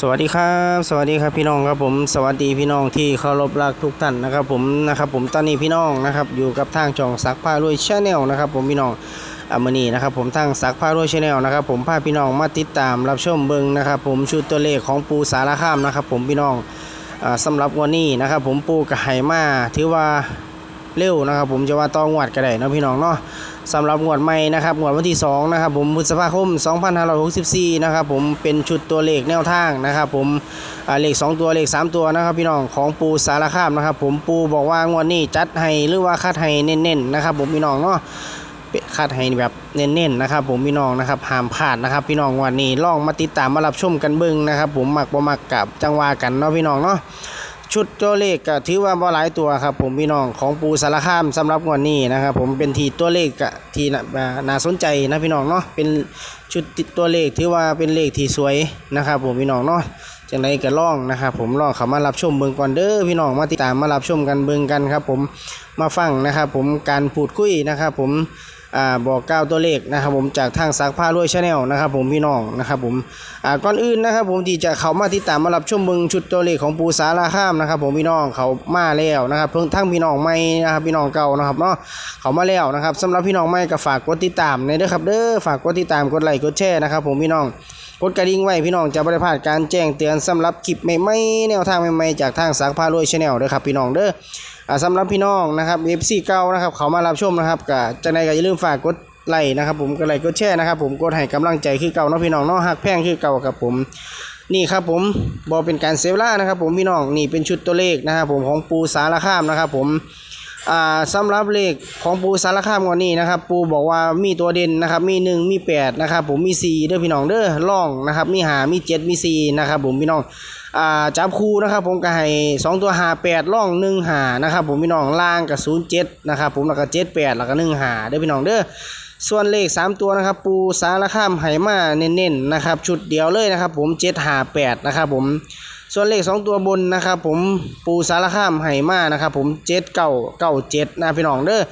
สวัสดีครับ สวัสดีครับพี่น้องครับผมสวัสดีพี่น้องที่เคารพรักทุกท่านนะครับผมนะครับผมตอนนี้พี่น้องนะครับอยู่กับทางช่องซักผ้ารวยชาแนลนะครับผมพี่น้องอามนีนะครับผมทางซักผ้ารวยชาแนลนะครับผมพาพี่น้องมาติดตามรับชมเบิงนะครับผมชุดตัวเลขของปูสารคามนะครับผมพี่น้องอ่าสำหรับวันนี้นะครับผมปูกระไหมาถือว่าเร็วนะครับผมจะว่าต้องงวดก็ได้นะพี่น้องเนาะ สำหรับงวดใหม่นะครับงวดวันที่2นะครับผมพฤษภาคม 2564นะครับผมเป็นชุดตัวเลขแนวทางนะครับผมเลข 2 ตัวเลข 3 ตัวนะครับ พี่น้องของปูสารคามนะครับผมปูบอกว่างวดนี้จัดให้หรือว่าคัดให้เน้นๆนะครับผมพี่น้องเนาะคัดให้แบบเน้นๆนะครับ ผมพี่น้องนะครับห้ามพลาดนะครับ พี่น้องงวันนี้ลองมาติดตามมารับชมกันเบิ่งนะครับ ผมมักบ่มักกับจังหวากันเนาะพี่น้องเนาะ ชุดตัวเลขก็ถือว่าบ่หลายตัวครับ ผมพี่น้องของปูสารคามสำหรับงวดนี้นะครับ ผมเป็นทีตัวเลขกที่น่าสนใจนะพี่น้องเนาะเป็นชุดตัวเลขถือว่าเป็นเลขที่สวยนะครับ ผมพี่น้องเนาะจังไดก็ล่องนะครับ ผมลองเข้ามารับชมเบิ่งก่อนเด้อพี่น้องมาติดตามมารับชมกันเบิ่งกันครับ ผมมาฟังนะครับ ผมการพูดคุยนะครับ ผม อ่าบอกกล่าวตัวเลขนะครับผมจากทางซักผ้ารวยชาแนลนะครับผมพี่น้องนะครับผมอ่าก่อนอื่นนะครับผมที่จะเข้ามาติดตามมารับชมเบิงชุดตัวเลขของปูสาราข้ามนะครับผมพี่น้องเขามาแล้วนะครับเพิ่งทั้งพี่น้องใหม่นะครับพี่น้องเก่านะครับเนาะเขามาแล้วนะครับสำหรับพี่น้องใหม่ก็ฝากกดติดตามในเด้อครับเด้อฝากกดติดตามกดไลค์กดแชร์นะครับผมพี่น้องกดกระดิ่งไว้พี่น้องจะไม่ได้พลาดการแจ้งเตือนสำหรับคลิปใหม่ๆแนวทางใหม่ๆจากทางสักพารวยชาแนลเด้อครับพี่น้องเด้อ สำหรับพี่น้องนะครับ FC เก้านะครับเขามารับชมนะครับก็จังในก็อย่าลืมฝากกดไลค์นะครับผมกดไลค์กดแชร์นะครับผมกดให้กำลังใจคือเก่าเนาะพี่น้องเนาะหักแพงคือเก่าครับผมนี่ครับผมบอเป็นการเซฟล่านะครับผมพี่น้องนี่เป็นชุดตัวเลขนะครับผมของปูสารคามนะครับผม อ่าสำหรับเลขของปูสารคามวันนี้นะครับ ปูบอกว่ามีตัวเด่นนะครับ มีหนึ่งมีแปดนะครับ ผมมีสี่เด้อพี่น้องเด้อล่องนะครับ มีหามีเจ็ดมีสี่นะครับ ผมพี่น้องอ่าจับคู่นะครับ ผมก็ให้สองตัวหาแปดล่องหนึ่งหานะครับ ผมพี่น้องล่างกับศูนย์เจ็ดนะครับ ผมแล้วก็เจ็ดแปดแล้วก็หนึ่งหาเด้อพี่น้องเด้อส่วนเลข 3 ตัวนะครับ ปูสารข้ามไหมาเน้นๆนะครับ ชุดเดียวเลยนะครับ ผม7หา8นะครับ ผม ส่วนเลข2ตัวบนนะครับผมปูสารข้ามไหมานะครับผม7เก้าเก้าเจ็ดนะพี่น้องเด้อ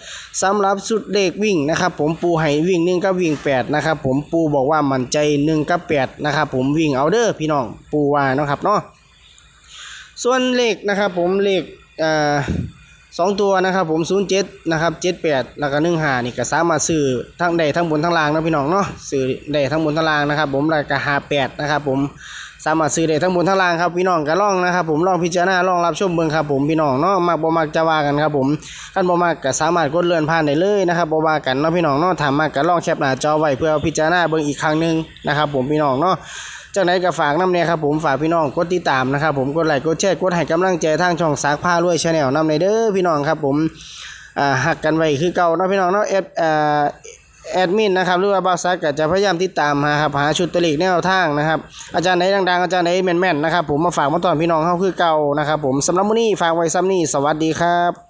สำหรับสุดเลขวิ่งนะครับผมปูให้วิ่งหนึ่งกับวิ่ง8นะครับผมปูบอกว่ามั่นใจ1กับ8นะครับผมวิ่งเอาเด้อพี่น้องปูว่านะครับเนาะส่วนเลขนะครับผมเลขอ่าสองตัวนะครับผมศูนย์เจ็ดนะครับเจ็ดแปดแล้วก็หนึ่งหานี่ก็สามารถซื้อทั้งใดทั้งบนทั้งล่างนะพี่น้องเนาะซื้อได้ทั้งบนทั้งล่างนะครับผมแล้วก็หาแปดนะครับผม สามารถซื้อได้ทั้งบนทั้งล่างครับพี่น้องก็ล่องนะครับ ผมลองพิจารณาลองรับชมเบิ่งครับผมพี่น้องเนาะมักบ่มักจะว่ากันครับผมขั้นบ่มักก็สามารถกดเลื่อนผ่านได้เลยนะครับบ่ว่ากันเนาะพี่น้องเนาะถามมากก็ล่องแคปหน้าจอไว้เพื่อพิจารณาเบิ่งอีกครั้งหนึงนะครับผมพี่น้องเนาะจากไหนก็ฝากน้ำเนี่ยครับผมฝากพี่น้องกดติดตามนะครับผมกดไลค์กดแชร์กดให้กำลังใจทางช่องสากผ้ารวยชาแนลน้ำในเด้อพี่น้องครับผมอ่าหักกันไว้คือเก่าเนาะพี่น้องเนาะแอดอ่า แอดมินนะครับหรือว่าบาซักก็จะพยายามติดตามหาครับหาชุดตวเลขแนวทางนะครับอาจารย์ไหนดังๆอาจารย์ไหนแม่นๆนะครับผมมาฝากมาตอนพี่น้องเขาคือเก่านะครับผมสำหรับมื้อนี้ฝากไว้ซ้ำนี้สวัสดีครับ